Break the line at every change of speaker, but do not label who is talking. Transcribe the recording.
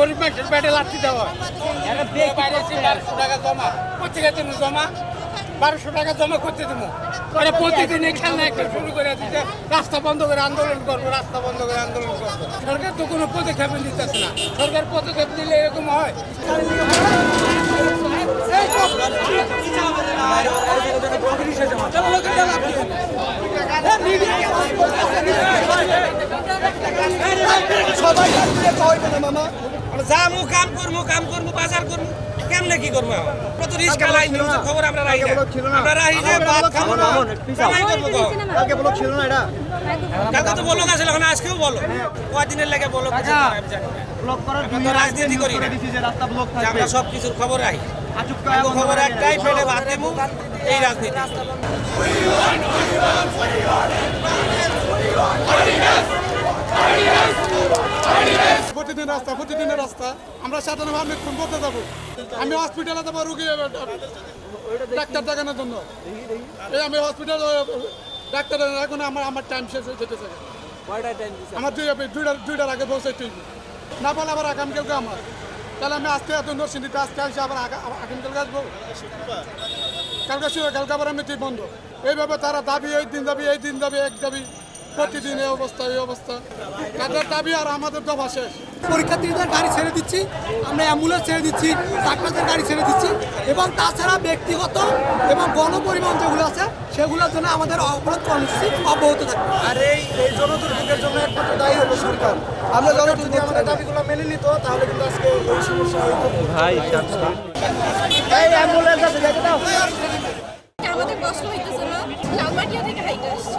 গরিব মানুষের পেটে লাঠি দেওয়া হয় বারোশো টাকা জমা তুমি জমা বারোশো টাকা জমা করতে দেবো মানে প্রতিদিন এই খেলনা একটা শুরু করে দিচ্ছে রাস্তা বন্ধ করে আন্দোলন করব রাস্তা বন্ধ করে আন্দোলন করব সরকার তো কোনো পদক্ষেপ নিতেছে না সরকার পদক্ষেপ দিলে এরকম হয় এই চুপ!
যামু কাম করমু কাম করমু বাজার করমু কেমনে কি করব? কত রিস্ক খবর আমরা রাখি আমরা রাখি যে ভাত খাব না। কামাই করব
কালকে ব্লক ছিল না এটা।
কালকে তো বলো গেছিল এখন আজকেও বলো কয়দিনের লাগে বলো রাজনীতি করি আমরা সব কিছুর খবর রাখি খবর একটাই পেটে ভাত এই রাজনীতি।
প্রতিদিন রাস্তা প্রতিদিনের রাস্তা। আমরা সাধারণভাবে খুন করতে যাব। আমি হসপিটালে যাব রুগী ডাক্তার দেখানোর জন্য। এই আমি হসপিটাল ডাক্তার এখন আমার আমার টাইম শেষ হয়ে যেতেছে। আমার দুই দুইটার দুইটার আগে বসে ঠিক না বলে আবার আগামীকালকে আমার। তাহলে আমি আজকে এত নরসিংদীতে আজকে আসছি আবার আগা- আগামীকালকে আসব? কালকে কালকে আবার আমি ঠিক বন্ধ। এইভাবে তারা দাবি এই দিন দাবি এই দিন দাবি এক দাবি। প্রতিদিন এই অবস্থা এই অবস্থা। তাদের দাবি আর আমাদের দফা শেষ।
পরীক্ষার্থীদের গাড়ি ছেড়ে দিচ্ছি আমরা অ্যাম্বুলেন্স ছেড়ে দিচ্ছি ডাক্তারদের গাড়ি ছেড়ে দিচ্ছি এবং তাছাড়া ব্যক্তিগত এবং গণপরিবহন যেগুলো আছে সেগুলোর জন্য আমাদের অবরোধ কর্মসূচি অব্যাহত থাকবে।
আর এই এই জনদুর্ভোগের জন্য একমাত্র দায়ী হলো সরকার। আমরা যদি যদি আমাদের দাবিগুলো মেনে নিত তাহলে কিন্তু আজকে এই সমস্যা হইতো। ভাই এই অ্যাম্বুলেন্স আছে দেখে দাও
আমাদের কষ্ট হইতেছে না লালমাটিয়া থেকে হাইটে আসছে